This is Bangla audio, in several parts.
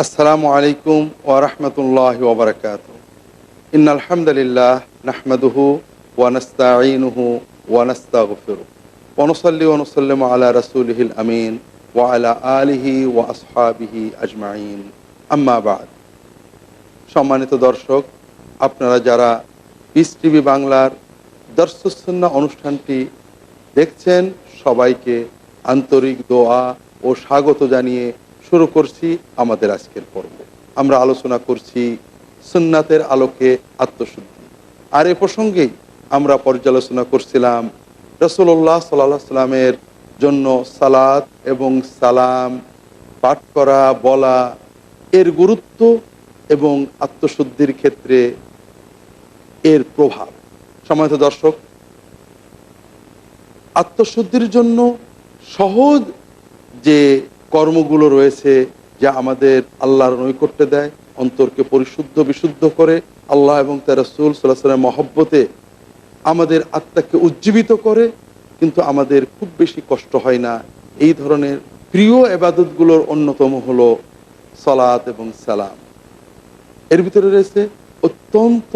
আসসালামু আলাইকুম ওরহমতুল্লাহ ওবরকাত ইন আলহামদুলিল্লাহ নাহমাদুহু ওয়ানস্তাঈনুহু ওয়ানস্তাগফিরু ওনসল্লি ওনসল্লিম আলা রাসূলিহিল আমিন ওয়া আলা আলিহি ওয়া আসহাবিহি আজমাইন। আম্মা বাদ। সম্মানিত দর্শক, আপনারা যারা পিস টিভি বাংলার দর্শসন্না অনুষ্ঠানটি দেখছেন, সবাইকে আন্তরিক দোয়া ও স্বাগত জানিয়ে শুরু করছি আমাদের আজকের পর্ব। আমরা আলোচনা করছি সুন্নাতের আলোকে আত্মশুদ্ধি। আর এ প্রসঙ্গেই আমরা পর্যালোচনা করছিলাম রসুল্লাহ সাল্লাহ সাল্লামের জন্য সালাত এবং সালাম পাঠ করা, বলা, এর গুরুত্ব এবং আত্মশুদ্ধির ক্ষেত্রে এর প্রভাব। সমাজ দর্শক, আত্মশুদ্ধির জন্য সহজ যে কর্মগুলো রয়েছে যা আমাদের আল্লাহর নৈকট্য দেয়, অন্তরকে পরিশুদ্ধ, বিশুদ্ধ করে আল্লাহ এবং তার রসুল সাল্লাহামের মহব্বতে আমাদের আত্মাকে উজ্জীবিত করে, কিন্তু আমাদের খুব বেশি কষ্ট হয় না। এই ধরনের প্রিয় এবাদতগুলোর অন্যতম হলো সালাত এবং সালাম। এর ভিতরে রয়েছে অত্যন্ত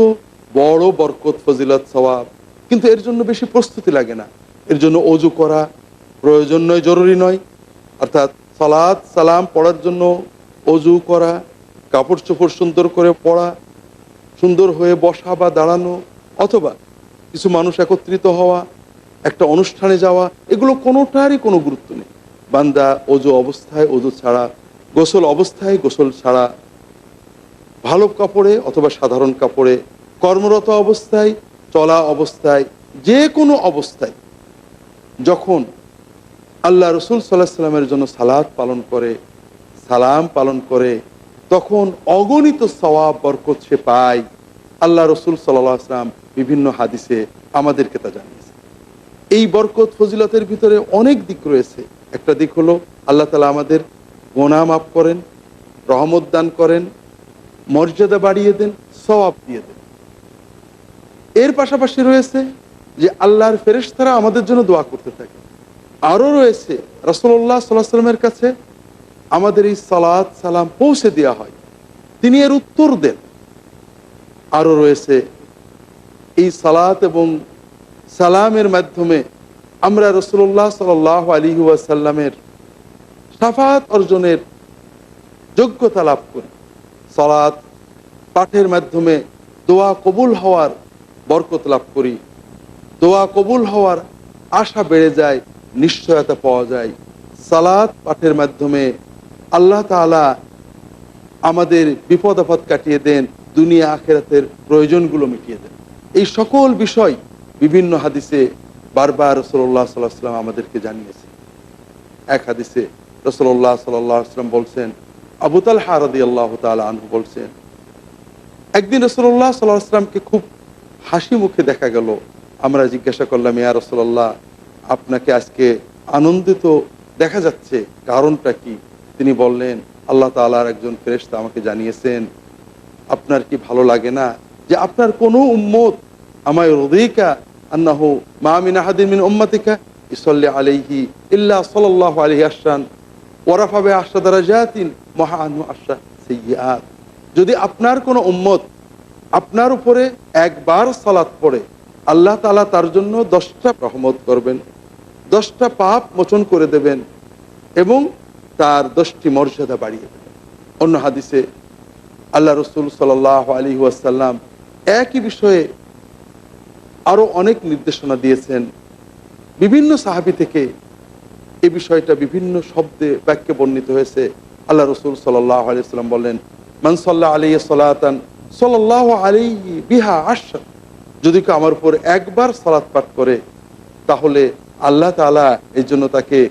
বড় বরকত, ফজিলত, সওয়াব। কিন্তু এর জন্য বেশি প্রস্তুতি লাগে না। এর জন্য অজু করা প্রয়োজন নয়, জরুরি নয়। অর্থাৎ সালাদ সালাম পড়ার জন্য অজু করা কাপড় চোপড় সুন্দর করে পড়া, সুন্দর হয়ে বসা বা দাঁড়ানো, অথবা কিছু মানুষ একত্রিত হওয়া, একটা অনুষ্ঠানে যাওয়া, এগুলো কোনোটারই কোনো গুরুত্ব নেই। বান্দা অজু অবস্থায়, অজু ছাড়া, গোসল অবস্থায়, গোসল ছাড়া, ভালো কাপড়ে অথবা সাধারণ কাপড়ে, কর্মরত অবস্থায়, চলা অবস্থায়, যে কোনো অবস্থায়, যখন আল্লাহ রসুল সাল্লাহ সাল্লামের জন্য সালাদ পালন করে, সালাম পালন করে, তখন অগণিত সওয়াব, বরকত সে পায়। আল্লাহ রসুল সাল্লাহ আসলাম বিভিন্ন হাদিসে আমাদেরকে তা জানিয়েছে এই বরকত, ফজিলতের ভিতরে অনেক দিক রয়েছে। একটা দিক হলো, আল্লাহ তালা আমাদের গোনা মাফ করেন, রহমত দান করেন, মর্যাদা বাড়িয়ে দেন, সওয়াব দিয়ে দেন। এর পাশাপাশি রয়েছে যে আল্লাহর ফেরেশতারা আমাদের জন্য দোয়া করতে থাকে আরও রয়েছে রসল্লাহ সাল্লাহ সাল্লামের কাছে আমাদের এই সালাদ সালাম পৌঁছে দেওয়া হয়। তিনি এর উত্তর দেন। আরও রয়েছে, এই সালাত এবং সালামের মাধ্যমে আমরা রসুল্লাহ সাল আলী ওয়াসাল্লামের সাফাত অর্জনের যোগ্যতা লাভ করি। সালাত পাঠের মাধ্যমে দোয়া কবুল হওয়ার বরকত লাভ করি। দোয়া কবুল হওয়ার আশা বেড়ে যায়। নিশ্চয়তা পাওয়া যায়। সালাত পাঠের মাধ্যমে আল্লাহ তালা আমাদের বিপদ আপদ কাটিয়ে দেন, দুনিয়া আখেরাতের প্রয়োজনগুলো মিটিয়ে দেন। এই সকল বিষয় বিভিন্ন হাদিসে বারবার রসল্লাহ সাল্লাহ সাল্লাম আমাদেরকে জানিয়েছে এক হাদিসে রসল্লাহ সাল্লাম বলছেন আবুতাল হারদি আল্লাহ তালা আনহু বলছেন, একদিন রসল্লাহ সাল্লাহ আসলামকে খুব হাসি মুখে দেখা গেল। আমরা জিজ্ঞাসা করলাম, ইয়া রসল্লাহ আপনাকে আজকে আনন্দিত দেখা যাচ্ছে। কারণটা কি? তিনি বললেন, আল্লাহ তালার একজন ফেরেস্তা আমাকে জানিয়েছেন, আপনার কি ভালো লাগে না যে আপনার কোনো উম্মত আমায় রদিকা আন্নাহ মামিন আহাদিন উম্মাতিকা ইসল্লি আলাইহি ইল্লা সাল্লাহ আলহি আসান ওরাফাবে আশা দ্বারা জাতিন মহানু আশা সৈয়াদ যদি আপনার কোনো উম্মত আপনার উপরে একবার সালাত পড়ে, আল্লাহ তালা তার জন্য দশটা রহমত করবেন। দশটা পাপ মোচন করে দেবেন এবং তার দশটি মর্যাদা বাড়িয়ে দেবেন। অন্য হাদিসে আল্লাহ রসুল সাল আলী ওয়াসাল্লাম একই বিষয়ে আরও অনেক নির্দেশনা দিয়েছেন। বিভিন্ন সাহাবি থেকে এ বিষয়টা বিভিন্ন শব্দে বাক্যে বর্ণিত হয়েছে। আল্লাহ রসুল সাল্লাহ আলিয়াল্লাম বললেন মানসল্লাহ আলী সালাতান সাল্লাহ আলী বিহা আশা যদি কেউ আমার উপর একবার সালাত পাঠ করে, তাহলে আল্লাহ তালা এই জন্য তাকে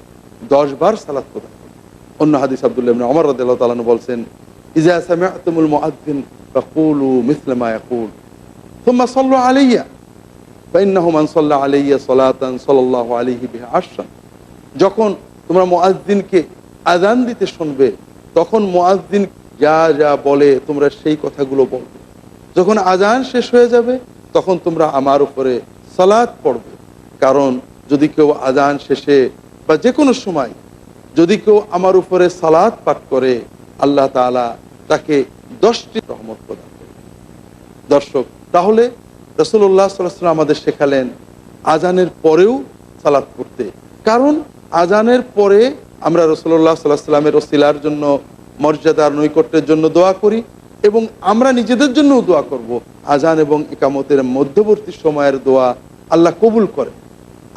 দশ বার সালাত প্রদান অন্য হাদিস আবদুল্লাহ অমর রদাল্লাহ তালানু বলছেন যখন তোমরা মুআদ্দিনকে আজান দিতে শুনবে, তখন মুআদ্দিন যা যা বলে তোমরা সেই কথাগুলো বলবে। যখন আজান শেষ হয়ে যাবে, তখন তোমরা আমার উপরে সালাত পড়বে। কারণ যদি কেউ আজান শেষে বা যে কোনো সময় যদি কেউ আমার উপরে সালাত পাঠ করে, আল্লাহ তাআলা তাকে দশটি রহমত প্রদান করবেন দর্শক, তাহলে রসুল্লাহ সাল্লাম আমাদের শেখালেন আজানের পরেও সালাদ করতে কারণ আজানের পরে আমরা রসুল্লাহ সাল্লাহ সাল্লামের ওসিলার জন্য, মর্যাদার নৈকট্যের জন্য দোয়া করি এবং আমরা নিজেদের জন্যও দোয়া করব। আজান এবং একামতের মধ্যবর্তী সময়ের দোয়া আল্লাহ কবুল করে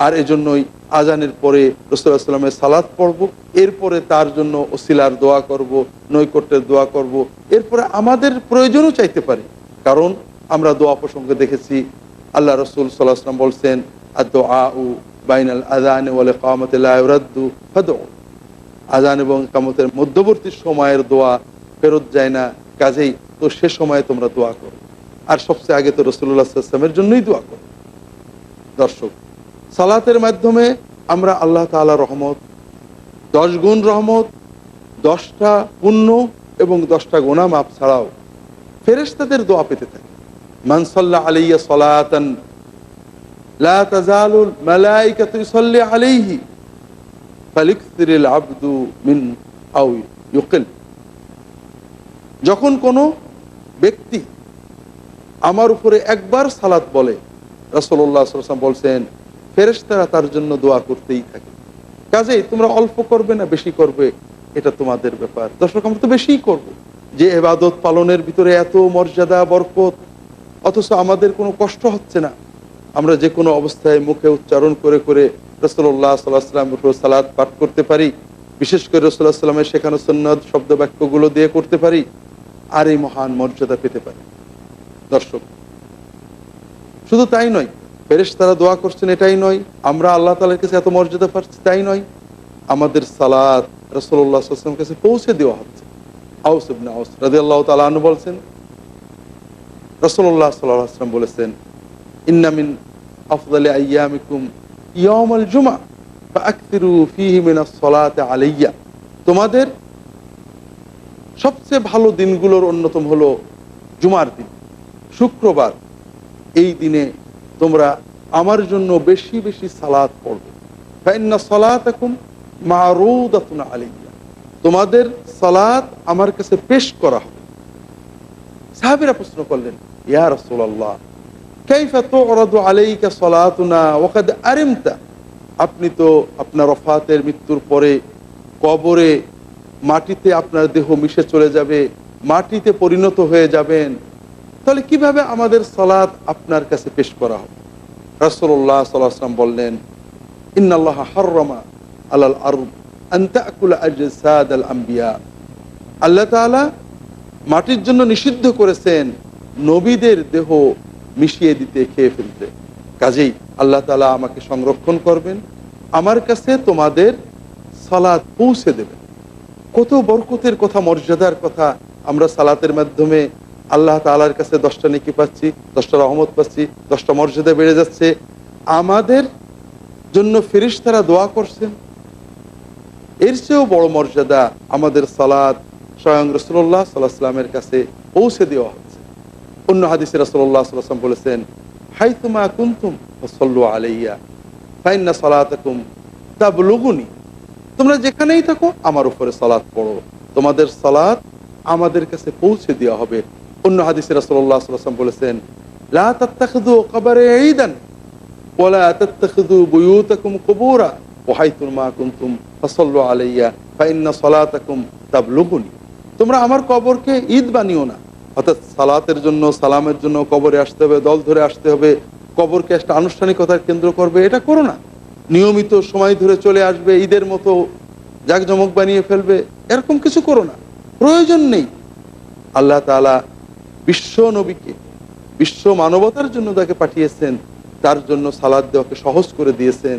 আর এজন্যই আজানের পরে রসুল্লাহ সাল্লামের সালাদ পড়ব। এরপরে তার জন্য ওসিলার দোয়া করব, নৈকট্যের দোয়া করব। এরপরে আমাদের প্রয়োজনও চাইতে পারি। কারণ আমরা দোয়া প্রসঙ্গে দেখেছি, আল্লাহ রসুল সাল্লাহ সাল্লাম বলছেন আদো আউ বাইনাল আজান ওয়ালে কামতুল্লাহরাদ্দু ফাদো আজান এবং কামতের মধ্যবর্তী সময়ের দোয়া ফেরত যায় না, কাজেই তো সে সময়ে তোমরা দোয়া করো। আর সবচেয়ে আগে তো রসুল্লাহ সাল্লামের জন্যই দোয়া করো। দর্শক সালাতের মাধ্যমে আমরা আল্লাহ তাআলা রহমত, দশ গুণ রহমত, দশটা পুণ্য এবং দশটা গোনা মাপ ছাড়াও ফেরেশতাদের দোয়া পেতে থাকি। মানসাল্লাহ আলাইয়া সলাতান যখন কোনো ব্যক্তি আমার উপরে একবার সালাত বলে আলাইহি বলছেন ফেরেশতারা তার জন্য দোয়া করতেই থাকে। কাজেই তোমরা অল্প করবে না, বেশি করবে, এটা তোমাদের ব্যাপার। দর্শক, আমরা তো বেশিই করব। যে এবাদত পালনের ভিতরে এত মর্যাদা, বরকত, অথচ আমাদের কোনো কষ্ট হচ্ছে না। আমরা যে কোনো অবস্থায় মুখে উচ্চারণ করে করে রসল্লাহ সাল্লাহ সাল্লামের উপর সালাদ পাঠ করতে পারি। বিশেষ করে রসুল্লাহ সাল্লামের শেখানো সন্ন্যদ শব্দ বাক্যগুলো দিয়ে করতে পারি আর এই মহান মর্যাদা পেতে পারি। দর্শক, শুধু তাই নয় ফেরেশ তারা দোয়া করছেন, এটাই নয়। আমরা আল্লাহ তালার কাছে এত মর্যাদা পাচ্ছি, তাই নয়। আমাদের সালাদ রসল্লাহ কাছে পৌঁছে দেওয়া হচ্ছে। তোমাদের সবচেয়ে ভালো দিনগুলোর অন্যতম হলো জুমার দিন, শুক্রবার। এই দিনে তোমরা আমার জন্য বেশি বেশি সালাদ পড়বে। সালাত এখন মারুদাতুন আলাইয়া তোমাদের সালাত আমার কাছে পেশ করা হবে। সাহাবিরা প্রশ্ন করলেন, ইয়া ওয়াকাদ আরিমতা? আপনি তো আপনার রফাতের মৃত্যুর পরে কবরে মাটিতে আপনার দেহ মিশে চলে যাবে, মাটিতে পরিণত হয়ে যাবেন। তাহলে কীভাবে আমাদের সালাত আপনার কাছে পেশ করা হবে? আলাইহি ওয়াসাল্লাম বললেন, ইন্নাল্লাহ হাররামা আলাল আরদ আন তাকুল আল আম্বিয়া। আল্লাহ তাআলা মাটির জন্য নিষিদ্ধ করেছেন নবীদের দেহ মিশিয়ে দিতে, খেয়ে ফেলতে। কাজেই আল্লাহ তালা আমাকে সংরক্ষণ করবেন, আমার কাছে তোমাদের সালাদ পৌঁছে দেবেন। কত বরকতের কথা, মর্যাদার কথা আমরা সালাতের মাধ্যমে আল্লাহ তালার কাছে দশটা নেকি পাচ্ছি, দশটা রহমত পাচ্ছি, দশটা মর্যাদা বেড়ে যাচ্ছে। আমাদের জন্য ফেরিস তারা দোয়া করছেন। এর চেয়েও বড় মর্যাদা আমাদের সালাদ স্বয়ং রসুল্লাহ সাল্লাহ সাল্লামের কাছে পৌঁছে দেওয়া হচ্ছে। অন্য হাদিসে রসুল্লাহ সাল্লাম বলেছেন হাই তুমা কুন্তুম সল্লু আলাইয়া, ফাইন্না সালাতাকুম তা লগুনি তোমরা যেখানেই থাকো, আমার উপরে সালাত পড়ো। তোমাদের সালাত আমাদের কাছে পৌঁছে দেওয়া হবে। অন্য হাদিসে রসুল্লাহ সাল্লাম বলেছেন তোমরা আমার কবরকে ঈদ বানিও না, অর্থাৎ সালাতের জন্য, সালামের জন্য কবরে আসতে হবে, দল ধরে আসতে হবে, কবরকে একটা আনুষ্ঠানিকতার কেন্দ্র করবে, এটা করো না। নিয়মিত সময় ধরে চলে আসবে, ঈদের মতো জাকজমক বানিয়ে ফেলবে, এরকম কিছু করো না। প্রয়োজন নেই। আল্লাহ তালা বিশ্ব নবীকে, বিশ্ব মানবতার জন্য তাকে পাঠিয়েছেন, তার জন্য সালাদ দেওয়াকে সহজ করে দিয়েছেন।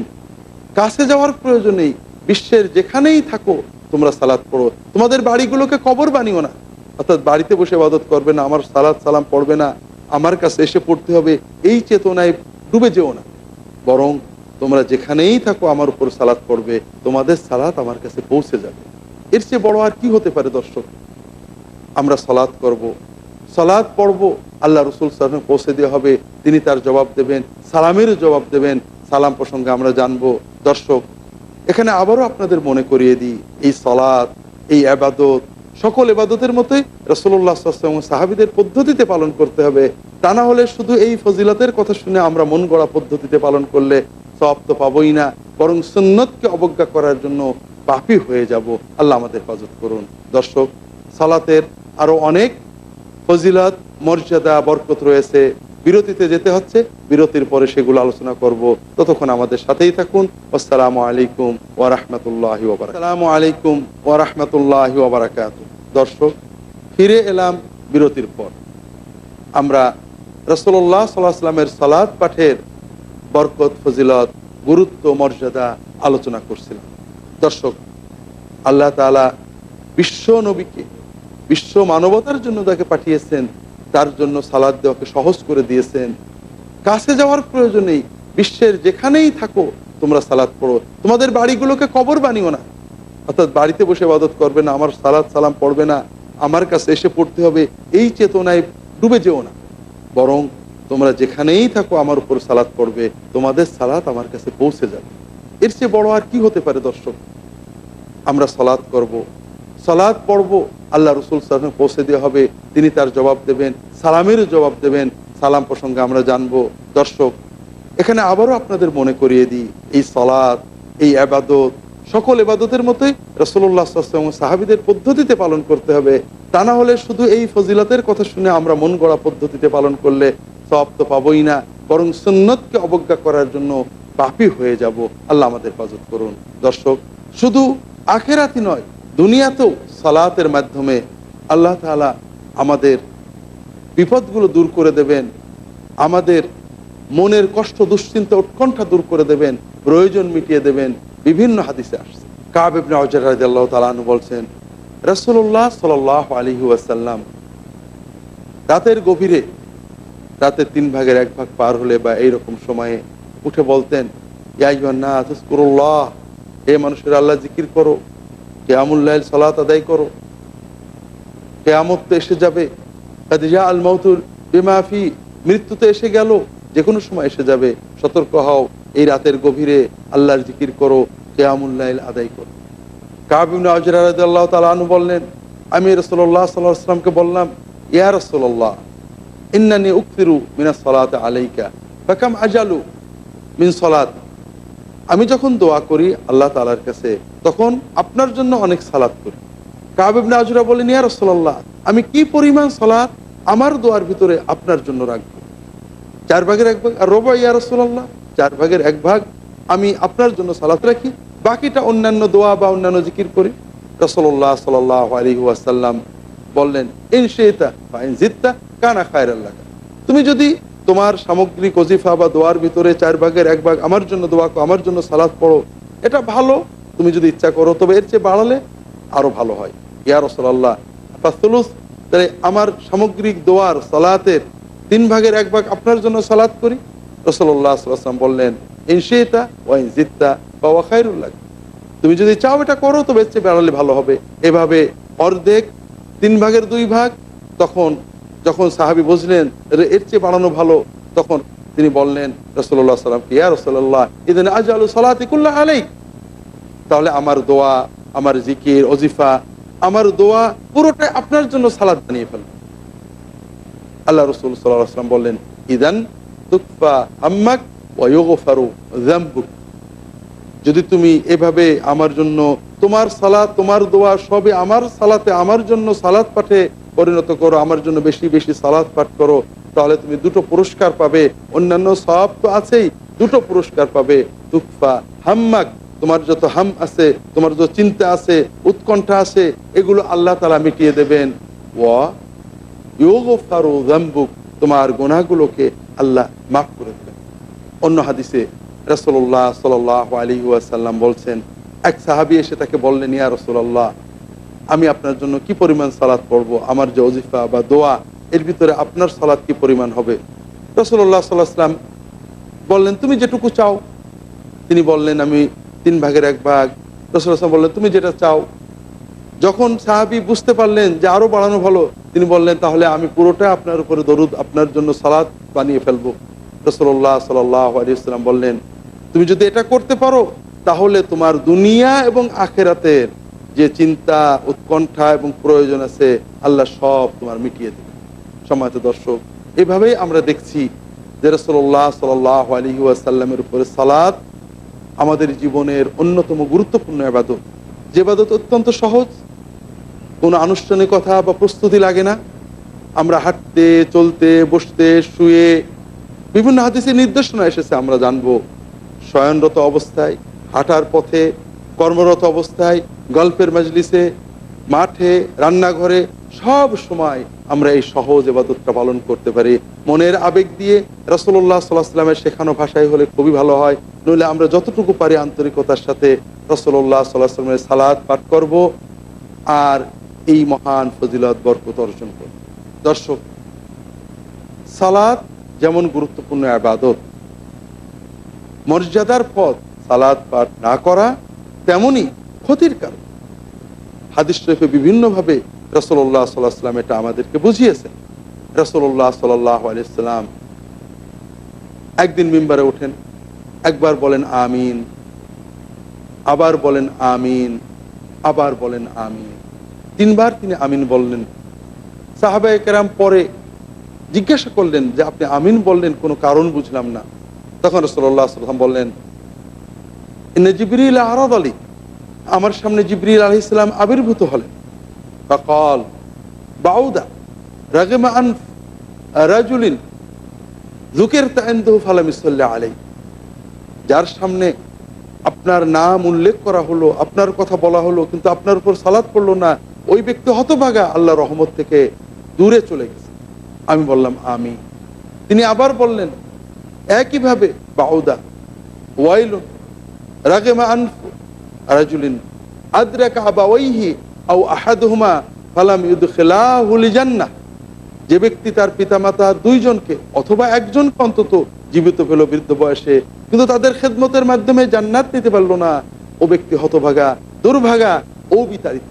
কাছে যাওয়ার প্রয়োজন নেই বিশ্বের যেখানেই থাকো, তোমরা সালাদ পড়ো। তোমাদের বাড়িগুলোকে কবর বানিও না। অর্থাৎ বাড়িতে বসে ইবাদত করবে না, আমার সালাদ সালাম পড়বে না, আমার কাছে এসে পড়তে হবে, এই চেতনায় ডুবে যেও না। বরং তোমরা যেখানেই থাকো, আমার উপর সালাদ পড়বে, তোমাদের সালাদ আমার কাছে পৌঁছে যাবে। এর চেয়ে বড় আর কি হতে পারে, দর্শক? আমরা সালাদ করব। সালাদ পড়ব, আল্লাহ রসুল সালামে পৌঁছে দেওয়া হবে, তিনি তার জবাব দেবেন সালামেরও জবাব দেবেন, সালাম প্রসঙ্গে আমরা জানব। দর্শক, এখানে আবারও আপনাদের মনে করিয়ে দিই, এই সালাদ এই আবাদত, সকল এবাদতের মতোই রসল্লাহ সাহাবিদের পদ্ধতিতে পালন করতে হবে। তা না হলে শুধু এই ফজিলতের কথা শুনে আমরা মন গড়া পদ্ধতিতে পালন করলে সব তো পাবই না, বরং সুন্নতকে অবজ্ঞা করার জন্য পাপি হয়ে যাব। আল্লাহ আমাদের হেফাজত করুন। দর্শক, সালাতের আরও অনেক ফজিলত মর্যাদা বরকত রয়েছে। বিরতিতে যেতে হচ্ছে বিরতির পরে সেগুলো আলোচনা করব। ততক্ষণ আমাদের সাথেই থাকুন। আসসালামু আলাইকুম ওয়ারহমতুল্লাহ আসসালামু আলাইকুম ওয়ারহমতুল্লাহ ওবরাকাত দর্শক ফিরে এলাম বিরতির পর। আমরা রসল্লাহ সাল্লাহ সাল্লামের সালাদ পাঠের বরকত ফজিলত গুরুত্ব মর্যাদা আলোচনা করছিলাম। দর্শক আল্লাহ তালা বিশ্ব নবীকে বিশ্ব মানবতার জন্য তাকে পাঠিয়েছেন, তার জন্য সালাদ দেওয়াকে সহজ করে দিয়েছেন। কাছে যাওয়ার প্রয়োজন নেই বিশ্বের যেখানেই থাকো, তোমরা সালাদ পড়ো। তোমাদের বাড়িগুলোকে কবর বানিও না। অর্থাৎ বাড়িতে বসে ইবাদত করবে না, আমার সালাদ সালাম পড়বে না, আমার কাছে এসে পড়তে হবে, এই চেতনায় ডুবে যেও না। বরং তোমরা যেখানেই থাকো, আমার উপর সালাদ পড়বে, তোমাদের সালাদ আমার কাছে পৌঁছে যাবে। এর চেয়ে বড় আর কি হতে পারে দর্শক? আমরা সালাদ করব। সলাদ পড়ব, আল্লাহ রসুল সালামে পৌঁছে দেওয়া হবে। তিনি তার জবাব দেবেন, সালামেরও জবাব দেবেন। সালাম প্রসঙ্গে আমরা জানব, দর্শক, এখানে আবারও আপনাদের মনে করিয়ে দিই, এই সলাদ এই আবাদত, সকল এবাদতের মতোই রসল্লাহ সাহাবিদের পদ্ধতিতে পালন করতে হবে। তা না হলে শুধু এই ফজিলতের কথা শুনে আমরা মন গড়া পদ্ধতিতে পালন করলে সব তো পাবই না, বরং সুন্নতকে অবজ্ঞা করার জন্য পাপি হয়ে যাব। আল্লাহ আমাদের হেফাজত করুন। দর্শক, শুধু আখেরাতি নয় দুনিয়াতেও সালাতের মাধ্যমে আল্লাহ তালা আমাদের বিপদগুলো দূর করে দেবেন, আমাদের মনের কষ্ট, দুশ্চিন্তা, উৎকণ্ঠা দূর করে দেবেন, প্রয়োজন মিটিয়ে দেবেন। বিভিন্ন হাদিসে আসছে। কাবিবনে তালানু বলছেন রসুল্লাহ সাল রাতের গভীরে, রাতের তিন ভাগের এক ভাগ পার হলে বা এইরকম সময়ে উঠে বলতেন হে মানুষের, আল্লাহ জিকির করো। কেয়ামুল্লাহ সালাত আদায় করো। কেয়ামত তো এসে যাবে। কাদিজা আল মৌতুর বেমাফি মৃত্যু তো এসে গেল যে কোনো সময় এসে যাবে। সতর্ক হও, এই রাতের গভীরে আল্লাহর জিকির করো কেয়ামুল্লাহ আদায় করো। কাবিন আল্লাহ তালু বললেন, আমি রসল্লাহ সাল্লাহ আসলামকে বললাম, ইয়া রসল্লাহ ইন্নানি উক্তিরু মিনা সলাত আলাইকা ফাকাম আজালু মিন সলাত? আমি যখন দোয়া করি আল্লাহ তালার কাছে, তখন আপনার জন্য অনেক সালাদ করি। কাবিবনে আজরা বলেন, ইয়া রসল্লাহ আমি কি পরিমাণ সলাৎ আমার দোয়ার ভিতরে আপনার জন্য রাখব? চার ভাগের এক ভাগ, আর রবা, ইয়া রসল্লাহ চার ভাগের এক ভাগ, আমি আপনার জন্য সালাত রাখি, বাকিটা অন্যান্য দোয়া বা অন্যান্য জিকির করি। রসল্লাহ সাল আলী ওয়াসাল্লাম বললেন, ইন শেতা বা ইন জিত্তা কানা খায়ের আল্লাহ তুমি যদি তোমার সামগ্রিক অজিফা বা দোয়ার ভিতরে চার ভাগের এক ভাগ আমার জন্য দোয়া আমার জন্য সালাদ পড়ো। এটা ভালো, তুমি যদি ইচ্ছা করো, তবে এর চেয়ে বাড়ালে আরও ভালো হয়। ইয়া রসল্লাহ তাহলে আমার সামগ্রিক দোয়ার, সালাতের তিন ভাগের এক ভাগ আপনার জন্য সালাত করি। রসল্লাহ সাল্লাম বললেন ইনশেতা ওয়াইন জিত্তা বা ওয়াখাইরুল্লাহ তুমি যদি চাও এটা করো, তবে এর চেয়ে বেড়ালে ভালো হবে। এভাবে অর্ধেক, তিন ভাগের দুই ভাগ, তখন যখন সাহাবি বুঝলেন এর চেয়ে বাড়ানো ভালো, তখন তিনি বললেন রসল্লাহ সাল্লামকে ইয়া রসল্লাহ ইদিন আজ আলু সালাতিকুল্লাহ আলাই তাহলে আমার দোয়া, আমার জিকির অজিফা আমার দোয়া পুরোটাই আপনার জন্য সালাদ বানিয়ে ফেলবে। আল্লাহ রসুল সাল্লাম বললেন, ইদান যদি তুমি এভাবে আমার জন্য তোমার সালাত, তোমার দোয়া সবে আমার সালাতে, আমার জন্য সালাত পাঠে পরিণত করো, আমার জন্য বেশি বেশি সালাত পাঠ করো, তাহলে তুমি দুটো পুরস্কার পাবে। অন্যান্য সব তো আছেই, দুটো পুরস্কার পাবে। তুকফা হাম্মাক, তোমার যত হাম আছে, তোমার যত চিন্তা আছে, উৎকণ্ঠা আছে, এগুলো আল্লাহ তালা মিটিয়ে দেবেন। ওয়া তোমার গোনাগুলোকে আল্লাহ মাফ করে দেবেন। অন্য হাদিসে রসল্লাহ সাল আলী ওয়াসাল্লাম বলছেন, এক সাহাবি এসে তাকে বললেন, ইয়া রসল্লাহ আমি আপনার জন্য কি পরিমাণ সালাদ পড়ব? আমার যে অজিফা বা দোয়া, এর ভিতরে আপনার সালাদ কি পরিমাণ হবে? রসল্লাহ সাল্লাহাম বললেন, তুমি যেটুকু চাও। তিনি বললেন, আমি তিন ভাগের এক ভাগ। রসুল্লাহাম বললেন, তুমি যেটা চাও। যখন সাহাবি বুঝতে পারলেন যে আরও বাড়ানো ভালো, তিনি বললেন, তাহলে আমি পুরোটা আপনার উপরে দরুদ, আপনার জন্য সালাদ বানিয়ে ফেলব। রসল্লাহ সাল্লাম বললেন, তুমি যদি এটা করতে পারো, তাহলে তোমার দুনিয়া এবং আখেরাতের যে চিন্তা, উৎকণ্ঠা এবং প্রয়োজন আছে, আল্লাহ সব তোমার মিটিয়ে দেবে। সম্মানিত দর্শক, এভাবেই আমরা দেখছি যে রসল্লাহ সাল আলী ওয়াসাল্লামের উপরে সালাদ আমাদের জীবনের অন্যতম গুরুত্বপূর্ণ আবাদত যে আবাদত অত্যন্ত সহজ, কোনো আনুষ্ঠানিকতা বা প্রস্তুতি লাগে না। আমরা হাঁটতে, চলতে, বসতে, শুয়ে বিভিন্ন হাদিসের নির্দেশনা এসেছে, আমরা জানব। শয়নরত অবস্থায়, হাঁটার পথে, কর্মরত অবস্থায় গল্পের মজলিসে, মাঠে, রান্নাঘরে সব সময় আমরা এই সহজ এবাদতটা পালন করতে পারি। মনের আবেগ দিয়ে রসল্লাহ সাল্লাহ সাল্লামের শেখানো ভাষায় হলে খুবই ভালো হয়। নইলে আমরা যতটুকু পারি আন্তরিকতার সাথে রসল্লাহ সাল্লাহ সাল্লামের সালাদ পাঠ করব আর এই মহান ফজিলত, বরকত অর্জন করব। দর্শক সালাদ যেমন গুরুত্বপূর্ণ আবাদত মর্যাদার পথ সালাদ পাঠ না করা তেমনি ক্ষতির কারণ। হাদিস শরীফে বিভিন্নভাবে রসল্লাহ সাল্লাহ সাল্লাম এটা আমাদেরকে বুঝিয়েছেন। রসল্লাহ সাল্লাহ আলিয়াল্লাম একদিন মিম্বারে ওঠেন, একবার বলেন আমিন, আবার বলেন আমিন, আবার বলেন আমিন। তিনবার তিনি আমিন বললেন। সাহাবা কেরাম পরে জিজ্ঞাসা করলেন যে আপনি আমিন বললেন, কোনো কারণ বুঝলাম না। তখন রসল্লাহ সাল্লাম বললেন জিবরিল আরদ আলী আমার সামনে জিবরিল আলহ ইসলাম আবির্ভূত হলেন। ফকল, বাউদা রাজুলিন ফালামিসাল্লাহ আলাই যার সামনে আপনার নাম উল্লেখ করা হলো, আপনার কথা বলা হলো, কিন্তু আপনার উপর সালাদ পড়ল না, ওই ব্যক্তি হতভাগা আল্লাহ রহমত থেকে দূরে চলে গেছে। আমি বললাম আমি তিনি আবার বললেন, একইভাবে বাউদা, ওয়াইলুন, রাগেমা আনফু রাজুলিন আদ্রাকা আবাওয়াইহি আও আহাদুহুমা ফালাম ইউদখিলাহুল জান্নাহ যে ব্যক্তি তার পিতামাতা দুইজনকে অথবা একজনকে অন্তত জীবিত পেল বৃদ্ধ বয়সে, কিন্তু তাদের খেদমতের মাধ্যমে জান্নাত নিতে পারল না, ও ব্যক্তি হতভাগা, দুর্ভাগা ও বিতাড়িত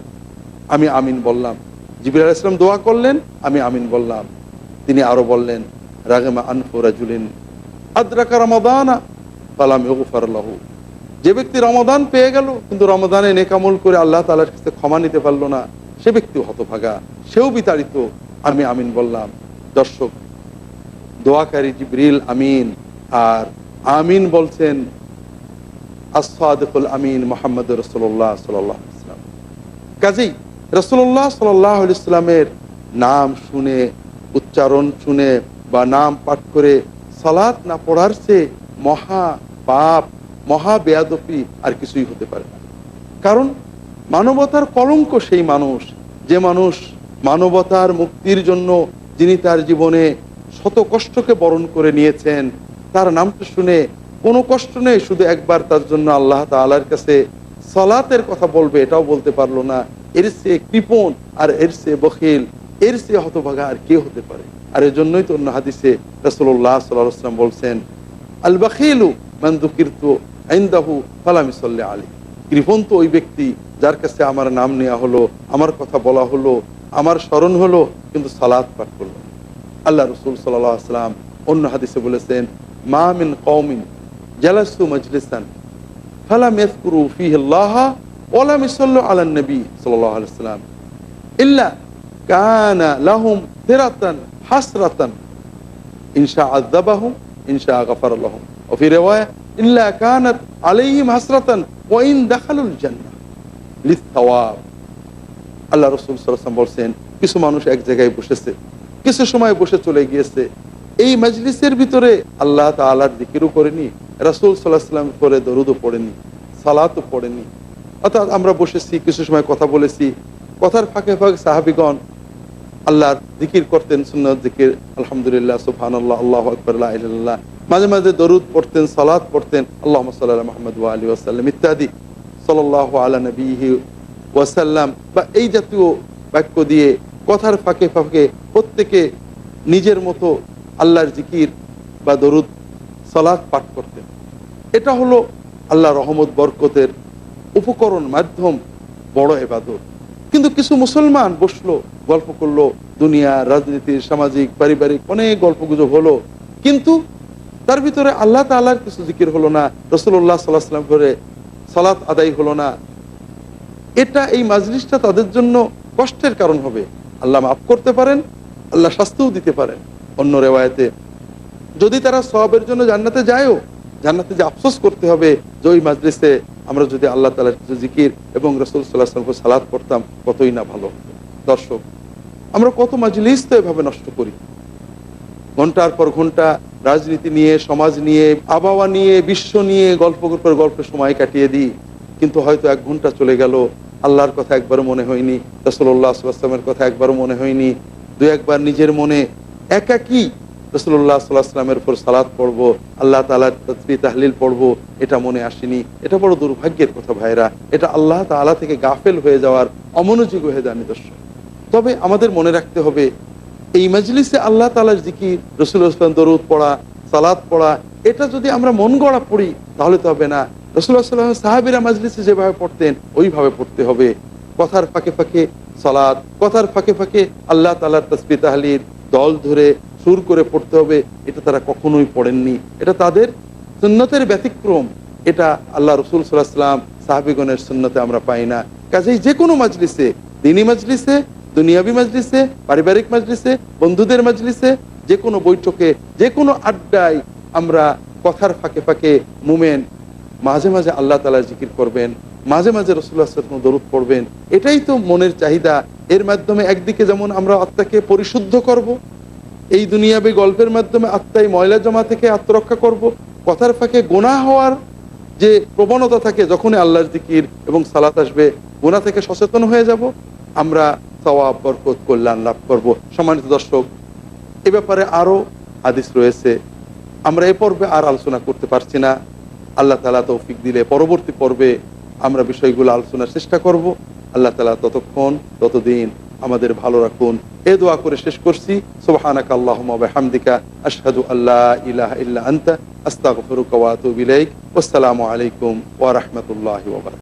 আমি আমিন বললাম। জিবির আল ইসলাম দোয়া করলেন, আমি আমিন বললাম। তিনি আরও বললেন, রাগেমা আনফু রাজুলিন, আদ্রাকা রমাদানা, ফালাম ইগফার লাহু। যে ব্যক্তি রমদান পেয়ে গেল, কিন্তু রমদানে নেকামল করে আল্লাহ তালার কাছে ক্ষমা নিতে পারল না, সে ব্যক্তি হতভাগা, সেও বিতাড়িত, আমি আমিন বললাম। দর্শক, দোয়াকারী জিবরিল আমিন, আর আমিন বলছেন আসাদুল আমিন মোহাম্মদ রসোল্লাহ সাল্লাম কাজেই রসোল্লাহ সাল্লাহ ইসলামের নাম শুনে, উচ্চারণ শুনে বা নাম পাঠ করে সালাত না পড়ার চেয়ে মহা পাপ মহা বেয়াদপি আর কিছুই হতে পারে না। কারণ মানবতার কলঙ্ক সেই মানুষ, যে মানুষ মানবতার মুক্তির জন্য যিনি তার জীবনে শত কষ্টকে বরণ করে নিয়েছেন, তার নামটা শুনে কোনো কষ্ট নেই, শুধু একবার তার জন্য আল্লাহ তালার কাছে সলাতের কথা বলবে, এটাও বলতে পারল না। এর সে কৃপণ আর এর সে বখিল, এর সে হতভাগা আর কে হতে পারে? আর এর জন্যই তো অন্য হাদিসে রসল্লাহ সাল্লাম বলছেন আল বাখিলু মান্দুকিরতু আইন্দাহু ফালামি সাল্লে আলী। ওই ব্যক্তি যার কাছে আমার নাম নেওয়া হলো, আমার কথা বলা হলো, আমার স্মরণ হলো, কিন্তু সালাদ পাঠ করল আল্লাহ রসুল সাল্লাম অন্য হাদিসে বলেছেন, মা মিন কৌমিন জালাসু মজলিসান ফালাম ইয়াজকুরু ফিহি আল্লাহ ওয়া ইসাল্লু নবী সাল্লাল্লাহু আলাইহি সাল্লাম ইল্লা কানা লাহুম হাসরাতান ইনশা আযাবাহুম ইনশা লাহুম ওয়া ফি রিওয়ায়া আল্লাহ রসুল বলছেন, কিছু মানুষ এক জায়গায় বসেছে, কিছু সময় বসে চলে গিয়েছে। এই মজলিসের ভিতরে আল্লাহ করেনি করে দরুদও পড়েনি, সালাতও পড়েনি। অর্থাৎ আমরা বসেছি, কিছু সময় কথা বলেছি, কথার ফাঁকে ফাঁকে সাহাবিগণ আল্লাহর দিকির করতেন, সুন্নত দিকির আলহামদুলিল্লাহ সুফান আল্লাহ আল্লাহ আকবরাল্লাহ ইল্লাল্লাহ মাঝে মাঝে দরুদ পড়তেন সালাদ পড়তেন আল্লাহ সাল্লাহ মাহমদ আলী ওয়াসাল্লাম ইত্যাদি। সাল্লাহ আলা নবীহি ওয়াসাল্লাম। বা এই জাতীয় বাক্য দিয়ে কথার ফাঁকে ফাঁকে প্রত্যেকে নিজের মতো আল্লাহর জিকির বা দরুদ সালাদ পাঠ করতেন। এটা হলো আল্লাহ রহমত, বরকতের উপকরণ, মাধ্যম, বড় এবাদত কিন্তু কিছু মুসলমান বসল, গল্প করল, দুনিয়া, রাজনীতি, সামাজিক, পারিবারিক অনেক গল্প গুজব হলো। কিন্তু তার ভিতরে আল্লাহ তাল্লাহর কিছু জিকির হলো না রসুল্লাহ সাল্লাহ সাল্লাম করে সালাত আদায় হলো না। এটা এই মাজলিসটা তাদের জন্য কষ্টের কারণ হবে। আল্লাহ মাফ করতে পারেন, আল্লাহ শাস্তিও দিতে পারেন। অন্য রেওয়ায়তে, যদি তারা সবের জন্য জান্নাতে যায়ও, জান্নাতে যে আফসোস করতে হবে যে ওই মাজলিসে আমরা যদি আল্লাহ তালার কিছু জিকির এবং রসুল সাল্লাহ সাল্লামকে সালাদ করতাম কতই না ভালো দর্শক, আমরা কত মাজলিস তো এভাবে নষ্ট করি। ঘণ্টার পর ঘণ্টা রাজনীতি নিয়ে, সমাজ নিয়ে, আবহাওয়া নিয়ে, বিশ্ব নিয়ে গল্প পর গল্প সময় কাটিয়ে দিই। কিন্তু হয়তো এক ঘণ্টা চলে গেল, আল্লাহর কথা একবারও মনে হয়নি রসুল্লাহ আসলামের কথা একবারও মনে হয়নি। দু একবার নিজের মনে একাকি রসুল্লাহ সাল্লাহামের উপর সালাদ পড়ব, আল্লাহ তালার তসবি তাহলিল পড়ব, এটা মনে আসেনি। এটা বড় দুর্ভাগ্যের কথা ভাইরা এটা আল্লাহ তালা থেকে গাফেল হয়ে যাওয়ার অমনোযোগ হয়ে যাওয়ার নিদর্শন। তবে আমাদের মনে রাখতে হবে এই মজলিসে আল্লাহ তালার জিকির, রসুল ইসলাম দরুদ পড়া সালাদ পড়া, এটা যদি আমরা মন গড়া পড়ি, তাহলে তো হবে না। রসুল্লাহ সাহাবিরা মজলিসে যেভাবে পড়তেন, ওইভাবে পড়তে হবে। কথার ফাঁকে ফাঁকে সালাদ কথার ফাঁকে ফাঁকে আল্লাহ তালার তসবি তাহলির দল ধরে সুর করে পড়তে হবে, এটা তারা কখনোই পড়েননি। এটা তাদের সুন্নতের ব্যতিক্রম। এটা আল্লাহ রসুল সাল্লাহ সাল্লাম সাহাবিগণের সুন্নতে আমরা পাই না। কাজেই যে কোনো মজলিসে, দিনী মজলিসে দুনিয়াবি মজলিসে, পারিবারিক মজলিসে, বন্ধুদের মজলিসে, যে কোনো বৈঠকে, যে কোনো আড্ডায় আমরা কথার ফাঁকে ফাঁকে মুমেন, মাঝে মাঝে আল্লাহ তালা জিকির করবেন, মাঝে মাঝে রসুল্লাহ সাল্লাম দরুদ পড়বেন, এটাই তো মনের চাহিদা এর মাধ্যমে একদিকে যেমন আমরা আত্মাকে পরিশুদ্ধ করব। এই দুনিয়াবি গল্পের মাধ্যমে আত্মায় ময়লা জমা থেকে আত্মরক্ষা করব। কথার ফাঁকে গোনা হওয়ার যে প্রবণতা থাকে, যখনই আল্লাহর জিকির এবং সালাত আসবে, গোনা থেকে সচেতন হয়ে যাব আমরা সওয়াব, বরকত, কল্যাণ লাভ করব। সম্মানিত দর্শক, এ ব্যাপারে আরও হাদিস রয়েছে। আমরা এ পর্বে আর আলোচনা করতে পারছি না। আল্লাহ তালা তৌফিক দিলে পরবর্তী পর্বে আমরা বিষয়গুলো আলোচনার চেষ্টা করব। আল্লাহ তালা ততক্ষণ, ততদিন আমাদের ভালো রাখুন। এ দোয়া করে শেষ করছি। ওয়া বিহামদিকা, আশহাদু আল্লা ইলাহা ইল্লা আনতা, আস্তাগফিরুকা ওয়া আতুবু ইলাইক। আলাইকুম ওয়া রাহমাতুল্লাহি ওয়া বারাকাতুহু।